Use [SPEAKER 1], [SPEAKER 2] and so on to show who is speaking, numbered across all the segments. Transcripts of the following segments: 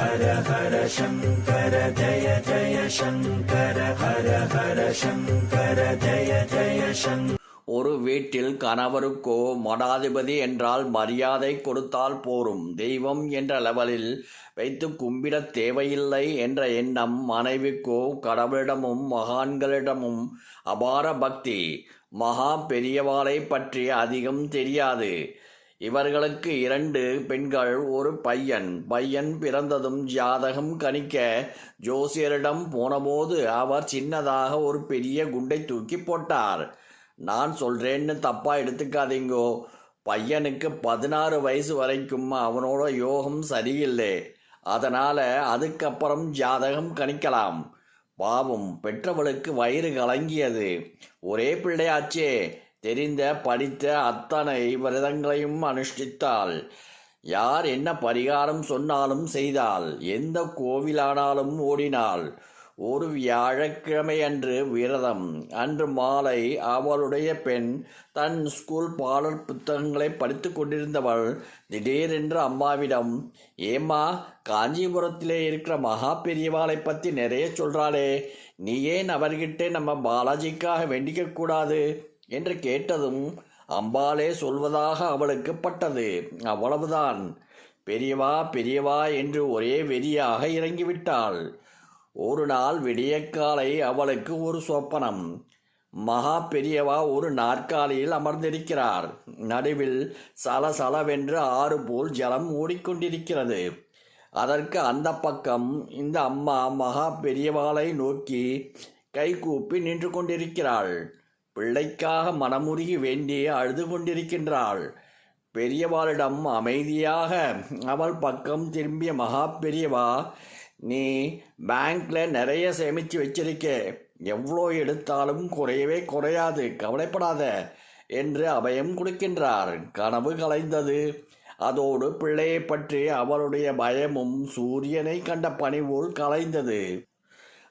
[SPEAKER 1] ஹர ஹர சங்கர ஜய ஜய சங்கர ஹர ஹர சங்கர ஜய ஜய சங்கர
[SPEAKER 2] ஒரு வீட்டில் கணவருக்கோ மடாதிபதி என்றால் மரியாதை கொடுத்தால் போரும். தெய்வம் என்ற லெவலில் வைத்து கும்பிடத் தேவையில்லை என்ற எண்ணம் மனைவிக்கோ கடவுளிடமும் மகான்களிடமும் அபார பக்தி. மகா பெரியவாளை பற்றி அதிகம் தெரியாது. இவர்களுக்கு இரண்டு பெண்கள் ஒரு பையன். பையன் பிறந்ததும் ஜாதகம் கணிக்க ஜோசியரிடம் போனபோது அவர் சின்னதாக ஒரு பெரிய குண்டை தூக்கி போட்டார். நான் சொல்றேன்னு தப்பா எடுத்துக்காதீங்கோ. பையனுக்கு பதினாறு வயசு வரைக்கும் அவனோட யோகம் சரியில்லை. அதனால அதுக்கப்புறம் ஜாதகம் கணிக்கலாம். பாவம் பெற்றவளுக்கு வயிறு கலங்கியது. ஒரே பிள்ளையாச்சே. தெரிந்த படித்த அத்தனை விரதங்களையும் அனுஷ்டித்தாள். யார் என்ன பரிகாரம் சொன்னாலும் செய்தாள். எந்த கோவிலானாலும் ஓடினாள். ஒரு வியாழக்கிழமை அன்று விரதம். அன்று மாலை அவளுடைய பெண் தன் ஸ்கூல் பாடல் புத்தகங்களை படித்து கொண்டிருந்தவள் திடீரென்று அம்மாவிடம் ஏம்மா காஞ்சிபுரத்திலே இருக்கிற மகா பெரியவாளை பற்றி நிறைய சொல்கிறாளே நீ ஏன் அவர்கிட்ட நம்ம பாலாஜிக்காக வேண்டிக்க கூடாது? என்று கேட்டதும் அம்பாளே சொல்வதாக அவளுக்கு பட்டது. அவ்வளவுதான். பெரியவா பெரியவா என்று ஒரே வெறியாக இறங்கிவிட்டாள். ஒரு நாள் விடியற்காலை அவளுக்கு ஒரு சொப்பனம். மகா பெரியவா ஒரு நாற்காலியில் அமர்ந்திருக்கிறார். நடுவில் சலசலவென்று ஆறு போல் ஜலம் ஓடிக்கொண்டிருக்கிறது அதற்கு அந்த பக்கம் இந்த அம்மா மகா பெரியவாளை நோக்கி கைகூப்பி நின்று கொண்டிருக்கிறாள். பிள்ளைக்காக மனமுருகி வேண்டி அழுது கொண்டிருக்கின்றாள். பெரியவாளிடம் அமைதியாக அவள் பக்கம் திரும்பிய மகா பெரியவா நீ பேங்க்ல நிறைய சேமித்து வச்சிருக்க. எவ்வளோ எடுத்தாலும் குறையவே குறையாது. கவலைப்படாத என்று அபயம் கொடுக்கின்றார். கனவு கலைந்தது. அதோடு பிள்ளையை பற்றி அவளுடைய பயமும் சூரியனை கண்ட பணிவோல் கலைந்தது.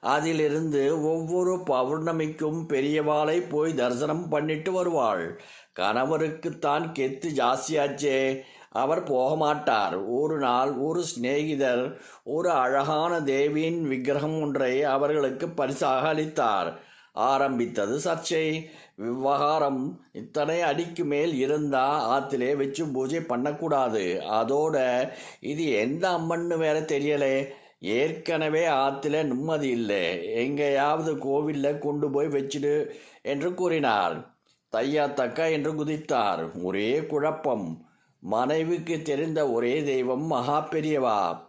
[SPEAKER 2] அதிலிருந்து ஒவ்வொரு பௌர்ணமிக்கும் பெரியவாளை போய் தரிசனம் பண்ணிட்டு வருவாள். கணவருக்குத்தான் கெத்து ஜாஸ்தியாச்சே. அவர் போக மாட்டார் ஒரு நாள் ஒரு சிநேகிதர் ஒரு அழகான தேவியின் விக்கிரகம் ஒன்றை அவர்களுக்கு பரிசாக அளித்தார். ஆரம்பித்தது சர்ச்சை. விவகாரம் இத்தனை அடிக்கு மேல் இருந்தா ஆத்திலே வச்சு பூஜை பண்ணக்கூடாது. அதோட இது எந்த அம்மன்னு வேற தெரியலே. ஏற்கனவே ஆத்துல நிம்மதி இல்லை. எங்கேயாவது கோவிலில் கொண்டு போய் வச்சிடு என்று கூறினார் தையா தக்கா என்று குதித்தார். ஒரே குழப்பம். மனைவிக்கு தெரிந்த ஒரே தெய்வம் மகா பெரியவா.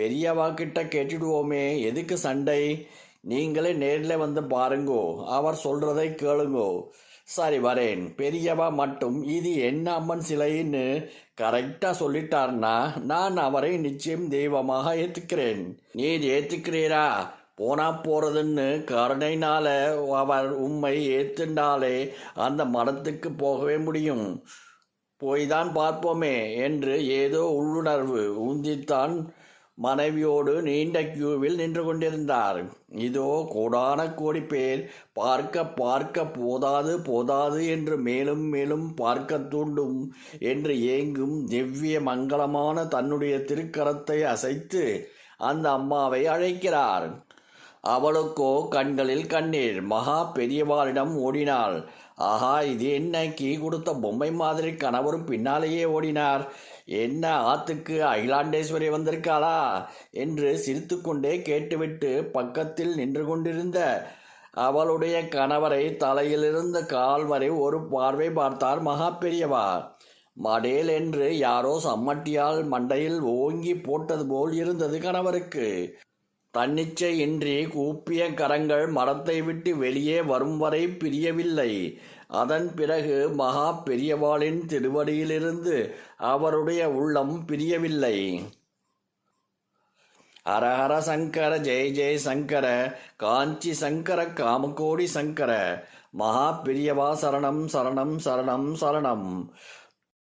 [SPEAKER 2] பெரியவா கிட்ட கேட்டுடுவோமே. எதுக்கு சண்டை? நீங்களே நேரில் வந்து பாருங்கோ. அவர் சொல்றதை கேளுங்கோ. சரி வரேன். பெரியவா மட்டும் இது என்ன அம்மன் சிலைன்னு கரெக்டாக சொல்லிட்டார்னா நான் அவரை நிச்சயம் தெய்வமாக ஏற்றுக்கிறேன் நீ ஏற்றுக்கிறீரா போனா போறதுன்னு கருணைனால அவர் உண்மை ஏத்துண்டாலே அந்த மரத்துக்கு போகவே முடியும். போய்தான் பார்ப்போமே என்று ஏதோ உள்ளுணர்வு உந்தித்தான் மனைவியோடு நீண்ட கியூவில் நின்று கொண்டிருந்தார். இதோ கோடான கோடி பேர் பார்க்க பார்க்க போதாது போதாது என்று மேலும் மேலும் பார்க்க தூண்டும் என்று ஏங்கும் திவ்ய மங்களமான தன்னுடைய திருக்கரத்தை அசைத்து அந்த அம்மாவை அழைக்கிறார். அவளுக்கோ கண்களில் கண்ணீர். மகா பெரியவாளிடம் ஓடினாள். ஆஹா இது என்ன? கீ கொடுத்த பொம்மை மாதிரி கணவரும் பின்னாலேயே ஓடினார். என்ன ஆத்துக்கு அகிலாண்டேஸ்வரி வந்திருக்காளா? என்று சிரித்துக்கொண்டே கேட்டுவிட்டு பக்கத்தில் நின்று கொண்டிருந்த அவளுடைய கணவரை தலையிலிருந்த கால் வரை ஒரு பார்வை பார்த்தார் மகா பெரியவா. மடேல் என்று யாரோ சம்மட்டியால் மண்டையில் ஓங்கி போட்டது போல் இருந்தது கணவருக்கு. தன்னிச்சையின்றி கூப்பிய கரங்கள் மரத்தை விட்டு வெளியே வரும் வரை பிரியவில்லை. அதன் பிறகு மகா பெரியவாளின் திருவடியிலிருந்து அவருடைய உள்ளம் பிரியவில்லை. ஹரஹர சங்கர ஜெய ஜெய சங்கர காஞ்சி சங்கர காமகோடி சங்கர மகா பெரியவா சரணம் சரணம் சரணம் சரணம்.